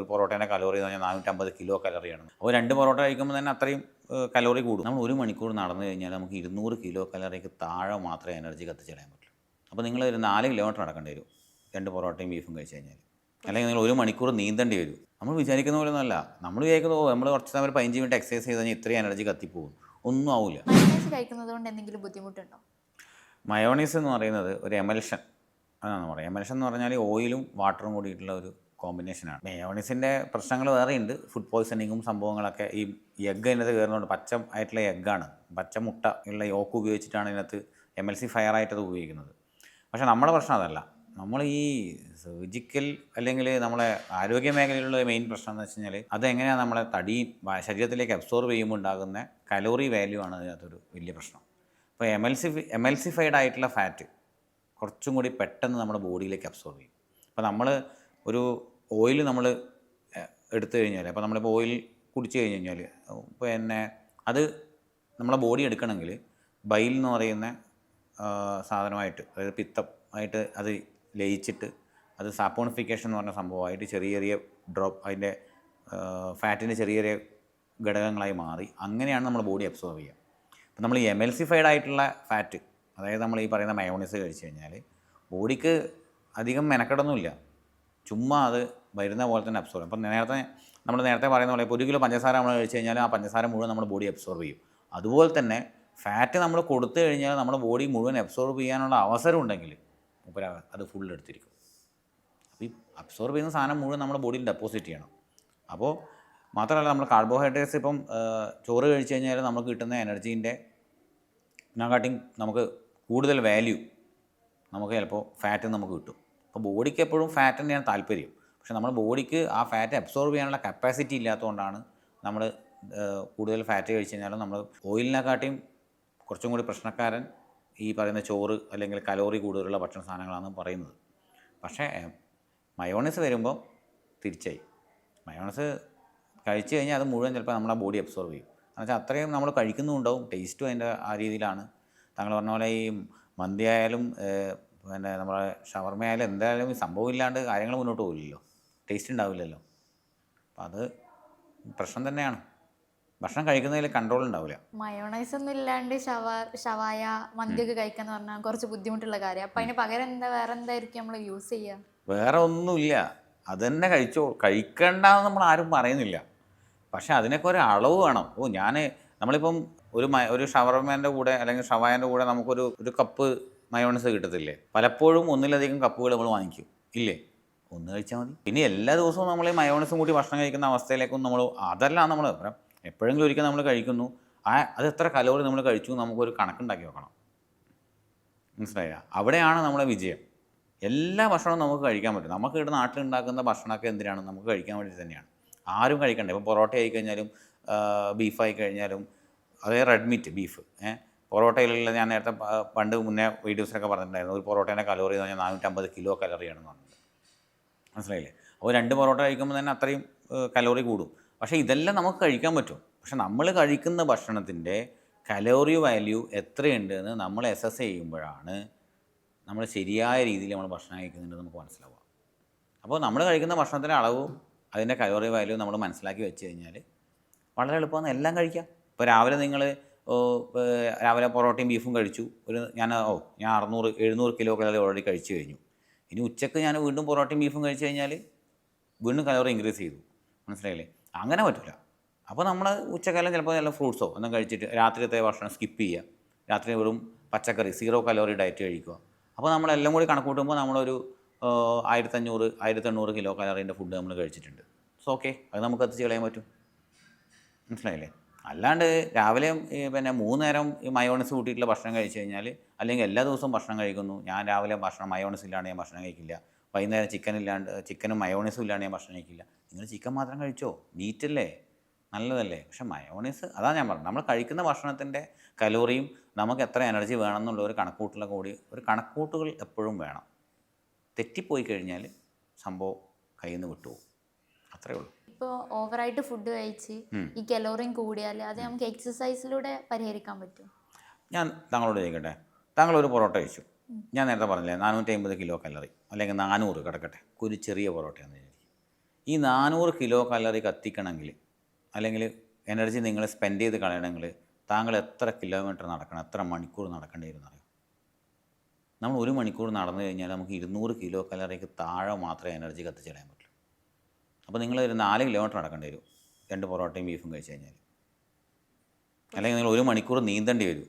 ഒരു പൊറോട്ടേന്റെ കലോറി എന്ന് പറഞ്ഞാൽ നാനൂറ്റമ്പത് കിലോ കലോറിയാണ് അപ്പോൾ രണ്ട് പൊറോട്ട കഴിക്കുമ്പോൾ തന്നെ അത്രയും കലോറി കൂടും. നമ്മൾ ഒരു മണിക്കൂർ നടന്നു കഴിഞ്ഞാൽ നമുക്ക് ഇരുന്നൂറ് കിലോ കലോറിക്ക് താഴെ മാത്രമേ എനർജി കത്തിച്ചിടാൻ പറ്റുള്ളൂ. അപ്പോൾ നിങ്ങൾ ഒരു നാല് കിലോമീറ്റർ നടക്കേണ്ടി വരും രണ്ട് പൊറോട്ടയും ബീഫും കഴിച്ചു കഴിഞ്ഞാൽ. അല്ലെങ്കിൽ നിങ്ങൾ ഒരു മണിക്കൂർ നീന്തേണ്ടി വരും. നമ്മൾ വിചാരിക്കുന്ന പോലെ ഒന്നുമല്ല നമ്മൾ വിചാരിക്കുന്ന പോലെ നമ്മൾ കുറച്ച് സമയം പതിനഞ്ച് മിനിറ്റ് എക്സസൈസ് ചെയ്ത് കഴിഞ്ഞാൽ ഇത്രയും എനർജി കത്തിപ്പോകും. ഒന്നും ആവില്ല കഴിക്കുന്നത് കൊണ്ട് എന്തെങ്കിലും ബുദ്ധിമുട്ടുണ്ടോ? മയോണൈസ് എന്ന് പറയുന്നത് ഒരു എമൽഷൻ അതാണ് പറയുക എമൽഷൻ എന്ന് പറഞ്ഞാൽ ഓയിലും വാട്ടറും കൂടിയിട്ടുള്ള ഒരു കോമ്പിനേഷനാണ്. മേയോണീസിന്റെ പ്രശ്നങ്ങൾ വേറെയുണ്ട്. ഫുഡ് പോയ്സണിങ്ങും സംഭവങ്ങളൊക്കെ ഈ എഗ്ഗ് അതിനകത്ത് കയറുന്നുണ്ട് പച്ച ആയിട്ടുള്ള എഗ്ഗാണ്. പച്ച മുട്ട ഉള്ള യോക്ക് ഉപയോഗിച്ചിട്ടാണ് ഇതിനകത്ത് എം എൽ സി ഫയറായിട്ട് അത് ഉപയോഗിക്കുന്നത്. പക്ഷേ നമ്മുടെ പ്രശ്നം അതല്ല. നമ്മൾ ഈ സർജിക്കൽ അല്ലെങ്കിൽ നമ്മളെ ആരോഗ്യ മേഖലയിലുള്ള മെയിൻ പ്രശ്നം എന്ന് വെച്ച് കഴിഞ്ഞാൽ അതെങ്ങനെയാണ് നമ്മളെ തടി ശരീരത്തിലേക്ക് അബ്സോർബ് ചെയ്യുമ്പോൾ ഉണ്ടാകുന്ന കലോറി വാല്യൂ ആണ് അതിനകത്തൊരു വലിയ പ്രശ്നം. അപ്പോൾ M L C M L C fried ആയിട്ടുള്ള ഫാറ്റ് കുറച്ചും കൂടി പെട്ടെന്ന് നമ്മുടെ ബോഡിയിലേക്ക് അബ്സോർബ് ചെയ്യും. അപ്പോൾ നമ്മൾ ഒരു ഓയിൽ നമ്മൾ എടുത്തു കഴിഞ്ഞാൽ അപ്പോൾ നമ്മളിപ്പോൾ ഓയിൽ കുടിച്ചു കഴിഞ്ഞ് കഴിഞ്ഞാൽ പിന്നെ അത് നമ്മളെ ബോഡി എടുക്കണമെങ്കിൽ ബൈൽ എന്ന് പറയുന്ന സാധനമായിട്ട് അതായത് പിത്തം ആയിട്ട് അത് ലയിച്ചിട്ട് അത് സാപ്പോണിഫിക്കേഷൻ എന്ന് പറഞ്ഞ സംഭവമായിട്ട് ചെറിയ ചെറിയ ഡ്രോപ്പ് അതിന്റെ ഫാറ്റിന്റെ ചെറിയ ചെറിയ ഘടകങ്ങളായി മാറി. അങ്ങനെയാണ് നമ്മൾ ബോഡി അബ്സോർവ് ചെയ്യുക. അപ്പം നമ്മൾ എമൽസിഫൈഡ് ആയിട്ടുള്ള ഫാറ്റ് അതായത് നമ്മൾ ഈ പറയുന്ന മയോണൈസ് കഴിച്ചു കഴിഞ്ഞാൽ ബോഡിക്ക് അധികം മെനക്കെടൊന്നുമില്ല. ചുമ്മാ അത് വരുന്ന പോലെ തന്നെ അബ്സോർവ് അപ്പം നേരത്തെ നമ്മൾ നേരത്തെ പറയുന്ന പോലെ ഇപ്പോൾ ഒരു കിലോ പഞ്ചസാര നമ്മൾ കഴിച്ചു കഴിഞ്ഞാൽ ആ പഞ്ചസാര മുഴുവൻ നമ്മുടെ ബോഡി അബ്സോർബ് ചെയ്യും. അതുപോലെ തന്നെ ഫാറ്റ് നമ്മൾ കൊടുത്തു കഴിഞ്ഞാൽ നമ്മുടെ ബോഡി മുഴുവൻ അബ്സോർബ് ചെയ്യാനുള്ള അവസരം ഉണ്ടെങ്കിൽ മൂപ്പര് അത് ഫുൾ എടുത്തിരിക്കും. അപ്പോൾ ഈ അബ്സോർബ് ചെയ്യുന്ന സാധനം മുഴുവൻ നമ്മുടെ ബോഡിയിൽ ഡെപ്പോസിറ്റ് ചെയ്യണം. അപ്പോൾ മാത്രമല്ല നമ്മൾ കാർബോഹൈഡ്രേറ്റ്സ് ഇപ്പം ചോറ് കഴിച്ചു കഴിഞ്ഞാൽ നമുക്ക് കിട്ടുന്ന എനർജീന്റെ ഇതിനെക്കാട്ടിയും നമുക്ക് കൂടുതൽ വാല്യൂ നമുക്ക് ചിലപ്പോൾ ഫാറ്റ് നമുക്ക് കിട്ടും. അപ്പോൾ ബോഡിക്ക് എപ്പോഴും ഫാറ്റ് തന്നെയാണ് താല്പര്യം. പക്ഷേ നമ്മുടെ ബോഡിക്ക് ആ ഫാറ്റ് അബ്സോർബ് ചെയ്യാനുള്ള കപ്പാസിറ്റി ഇല്ലാത്തതുകൊണ്ടാണ് നമ്മൾ കൂടുതൽ ഫാറ്റ് കഴിച്ചു കഴിഞ്ഞാലും നമ്മൾ ഓയിലിനെക്കാട്ടിയും കുറച്ചും കൂടി പ്രശ്നക്കാരൻ ഈ പറയുന്ന ചോറ് അല്ലെങ്കിൽ കലോറി കൂടുതലുള്ള ഭക്ഷണ സാധനങ്ങളാണെന്ന് പറയുന്നത്. പക്ഷേ മയോണൈസ് വരുമ്പോൾ തിരിച്ചായി. മയോണൈസ് കഴിച്ചു കഴിഞ്ഞാൽ അത് മുഴുവൻ ചിലപ്പോൾ നമ്മളെ ബോഡി അബ്സോർബ് ചെയ്യും. എന്ന് വെച്ചാൽ അത്രയും നമ്മൾ കഴിക്കുന്നുണ്ടാവും ടേസ്റ്റും അതിന്റെ ആ രീതിയിലാണ്. താങ്കൾ പറഞ്ഞ പോലെ ഈ മന്തി ആയാലും പിന്നെ നമ്മുടെ ഷവർമ ആയാലും എന്തായാലും ഈ സംഭവം ഇല്ലാണ്ട് കാര്യങ്ങൾ മുന്നോട്ട് പോകില്ലല്ലോ ടേസ്റ്റ് ഉണ്ടാവില്ലല്ലോ. അപ്പം അത് പ്രശ്നം തന്നെയാണ്. ഭക്ഷണം കഴിക്കുന്നതിൽ കൺട്രോൾ ഉണ്ടാവില്ല. മയോണൈസ് ഒന്നും ഇല്ലാണ്ട് ഷവാ ഷവായ മന്തിയൊക്കെ കഴിക്കാന്ന് പറഞ്ഞാൽ കുറച്ച് ബുദ്ധിമുട്ടുള്ള കാര്യം. അപ്പം അതിന് പകരം എന്താ വേറെ എന്തായിരിക്കും നമ്മൾ യൂസ് ചെയ്യുക വേറെ ഒന്നുമില്ല. അത് തന്നെ കഴിച്ചോ കഴിക്കണ്ടെന്ന് നമ്മൾ ആരും പറയുന്നില്ല. പക്ഷേ അതിനൊക്കെ ഒരു അളവ് വേണം. ഓ ഞാൻ നമ്മളിപ്പം ഒരു മ ഒരു ഷവർമേന്റെ കൂടെ അല്ലെങ്കിൽ ഷവായന്റെ കൂടെ നമുക്കൊരു ഒരു കപ്പ് മയോണൈസ് കിട്ടത്തില്ലേ? പലപ്പോഴും ഒന്നിലധികം കപ്പുകൾ നമ്മൾ വാങ്ങിക്കും. ഇല്ലേ? ഒന്ന് കഴിച്ചാൽ മതി. പിന്നെ എല്ലാ ദിവസവും നമ്മൾ മയോണസും കൂടി ഭക്ഷണം കഴിക്കുന്ന അവസ്ഥയിലേക്കും നമ്മൾ അതല്ല നമ്മൾ എപ്പോഴെങ്കിലും ഒരിക്കൽ നമ്മൾ കഴിക്കുന്നു. ആ അത് എത്ര കലോറി നമ്മൾ കഴിച്ചു നമുക്കൊരു കണക്കുണ്ടാക്കി വെക്കണം. മനസ്സിലായില്ല? അവിടെയാണ് നമ്മുടെ വിജയം. എല്ലാ ഭക്ഷണവും നമുക്ക് കഴിക്കാൻ പറ്റും. നമുക്ക് ഇവിടെ നാട്ടിലുണ്ടാക്കുന്ന ഭക്ഷണമൊക്കെ എന്തിനാണ്? നമുക്ക് കഴിക്കാൻ വേണ്ടി തന്നെയാണ്. ആരും കഴിക്കണ്ടേ. ഇപ്പോൾ പൊറോട്ട ആയി കഴിഞ്ഞാലും ബീഫായി കഴിഞ്ഞാലും അതേ റെഡ് മീറ്റ് ബീഫ് ഏഹ് പൊറോട്ടയിലുള്ള ഞാൻ നേരത്തെ പണ്ട് മുന്നേ വീഡിയോസിലൊക്കെ പറഞ്ഞിട്ടുണ്ടായിരുന്നു. ഒരു പൊറോട്ടേന്റെ കലോറി എന്ന് പറഞ്ഞാൽ നാനൂറ്റമ്പത് കിലോ കലറിയാണെന്ന് പറഞ്ഞത് മനസ്സിലായില്ലേ? അപ്പോൾ രണ്ട് പൊറോട്ട കഴിക്കുമ്പോൾ തന്നെ അത്രയും കലോറി കൂടും. പക്ഷേ ഇതെല്ലാം നമുക്ക് കഴിക്കാൻ പറ്റും. പക്ഷെ നമ്മൾ കഴിക്കുന്ന ഭക്ഷണത്തിന്റെ കലോറി വാല്യൂ എത്രയുണ്ട് എന്ന് നമ്മൾ എസസ് ചെയ്യുമ്പോഴാണ് നമ്മൾ ശരിയായ രീതിയിൽ നമ്മൾ ഭക്ഷണം കഴിക്കുന്നുണ്ടെന്ന് നമുക്ക് മനസ്സിലാവുക. അപ്പോൾ നമ്മൾ കഴിക്കുന്ന ഭക്ഷണത്തിന്റെ അളവും അതിന്റെ കലോറി വാല്യൂ നമ്മൾ മനസ്സിലാക്കി വെച്ച് കഴിഞ്ഞാൽ വളരെ എളുപ്പമാണ്. എല്ലാം കഴിക്കാം. ഇപ്പോൾ രാവിലെ നിങ്ങൾ രാവിലെ പൊറോട്ടയും ബീഫും കഴിച്ചു. ഒരു ഞാൻ ഓ ഞാൻ അറുന്നൂറ് എഴുന്നൂറ് കിലോ കലോറി ഓൾറെഡി കഴിച്ചു കഴിഞ്ഞു. ഇനി ഉച്ചയ്ക്ക് ഞാൻ വീണ്ടും പൊറോട്ടയും ബീഫും കഴിച്ചു കഴിഞ്ഞാൽ വീണ്ടും കലോറി ഇൻക്രീസ് ചെയ്തു. മനസ്സിലായില്ലേ? അങ്ങനെ പറ്റില്ല അപ്പോൾ നമ്മൾ ഉച്ചക്കാലം ചിലപ്പോൾ നല്ല ഫ്രൂട്ട്സോ ഒന്നും കഴിച്ചിട്ട് രാത്രിയത്തെ ഭക്ഷണം സ്കിപ്പ് ചെയ്യുക രാത്രി വെറും പച്ചക്കറി സീറോ കലോറി ഡയറ്റ് കഴിക്കുക. അപ്പോൾ നമ്മളെല്ലാം കൂടി കണക്ക് കൂട്ടുമ്പോൾ നമ്മളൊരു ആയിരത്തഞ്ഞൂറ് ആയിരത്തെണ്ണൂറ് കിലോ കലോറീന്റെ ഫുഡ് നമ്മൾ കഴിച്ചിട്ടുണ്ട്. സോ ഓക്കെ അത് നമുക്ക് എത്തിച്ച് കളയാൻ പറ്റും. മനസ്സിലായില്ലേ? അല്ലാണ്ട് രാവിലെ പിന്നെ മൂന്ന് നേരം ഈ മയോണസ് കൂട്ടിയിട്ടുള്ള ഭക്ഷണം കഴിച്ചു കഴിഞ്ഞാൽ അല്ലെങ്കിൽ എല്ലാ ദിവസവും ഭക്ഷണം കഴിക്കുന്നു. ഞാൻ രാവിലെ ഭക്ഷണം മയോണസ് ഇല്ലാണ്ട് ഞാൻ ഭക്ഷണം കഴിക്കില്ല. വൈകുന്നേരം ചിക്കൻ ഇല്ലാണ്ട് ചിക്കനും മയോണസും ഇല്ലാണ്ട് ഞാൻ ഭക്ഷണം കഴിക്കില്ല. നിങ്ങൾ ചിക്കൻ മാത്രം കഴിച്ചോ? മീറ്റല്ലേ നല്ലതല്ലേ? പക്ഷെ മയോണൈസ് അതാണ് ഞാൻ പറഞ്ഞത്. നമ്മൾ കഴിക്കുന്ന ഭക്ഷണത്തിന്റെ കലോറിയും നമുക്ക് എത്ര എനർജി വേണമെന്നുള്ള ഒരു കണക്കൂട്ടലൊക്കെ കൂടി ഒരു കണക്കൂട്ടുകൾ എപ്പോഴും വേണം. തെറ്റിപ്പോയി കഴിഞ്ഞാൽ സംഭവം കയ്യിൽ നിന്ന് വിട്ടുപോകും. അത്രയേ ഉള്ളൂ. ഇപ്പോൾ ഓവറായിട്ട് ഫുഡ് കഴിച്ച് ഈ കലോറിയും കൂടിയാൽ അത് നമുക്ക് എക്സസൈസിലൂടെ പരിഹരിക്കാൻ പറ്റും ഞാൻ താങ്കളോട് ചോദിക്കട്ടെ? താങ്കൾ ഒരു പൊറോട്ട കഴിച്ചു. ഞാൻ നേരത്തെ പറഞ്ഞില്ലേ നാനൂറ്റി അമ്പത് കിലോ കലറി അല്ലെങ്കിൽ നാനൂറ് കിടക്കട്ടെ? ഒരു ചെറിയ പൊറോട്ടയാണെന്ന് വിചാരിക്കും. ഈ നാനൂറ് കിലോ കലറി കത്തിക്കണമെങ്കിൽ അല്ലെങ്കിൽ എനർജി നിങ്ങൾ സ്പെൻഡ് ചെയ്ത് കളയണമെങ്കിൽ താങ്കൾ എത്ര കിലോമീറ്റർ നടക്കണം എത്ര മണിക്കൂർ നടക്കേണ്ടി വരും എന്നറിയോ നമ്മൾ ഒരു മണിക്കൂർ നടന്നു കഴിഞ്ഞാൽ നമുക്ക് ഇരുന്നൂറ് കിലോ കലറിക്ക് താഴെ മാത്രമേ എനർജി കത്തിച്ചിടാൻ പറ്റുള്ളൂ. അപ്പോൾ നിങ്ങൾ ഒരു നാല് കിലോമീറ്റർ നടക്കേണ്ടി വരും. രണ്ട് പൊറോട്ടയും ബീഫും കഴിച്ച് കഴിഞ്ഞാൽ അല്ലെങ്കിൽ നിങ്ങൾ ഒരു മണിക്കൂർ നീന്തേണ്ടി വരും.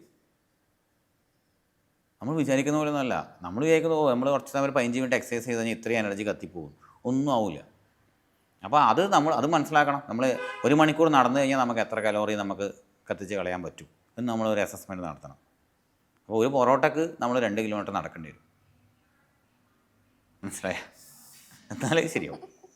നമ്മൾ വിചാരിക്കുന്ന പോലെ ഒന്നുമല്ല നമ്മൾ വിചാരിക്കുന്ന ഓ നമ്മൾ കുറച്ച് സമയം പതിനഞ്ച് മിനിറ്റ് എക്സസൈസ് ചെയ്ത് കഴിഞ്ഞാൽ ഇത്രയും എനർജി കത്തിപ്പോകും. ഒന്നും ആവില്ല അപ്പോൾ അത് നമ്മൾ അത് മനസ്സിലാക്കണം. നമ്മൾ ഒരു മണിക്കൂർ നടന്നു കഴിഞ്ഞാൽ നമുക്ക് എത്ര കലോറി നമുക്ക് കത്തിച്ച് കളയാൻ പറ്റും എന്ന് നമ്മൾ ഒരു അസസ്മെന്റ് നടത്തണം. അപ്പോൾ ഒരു പൊറോട്ടക്ക് നമ്മൾ രണ്ട് കിലോമീറ്റർ നടക്കേണ്ടി വരും. മനസ്സിലായ? എന്നാലേ ശരിയാവും.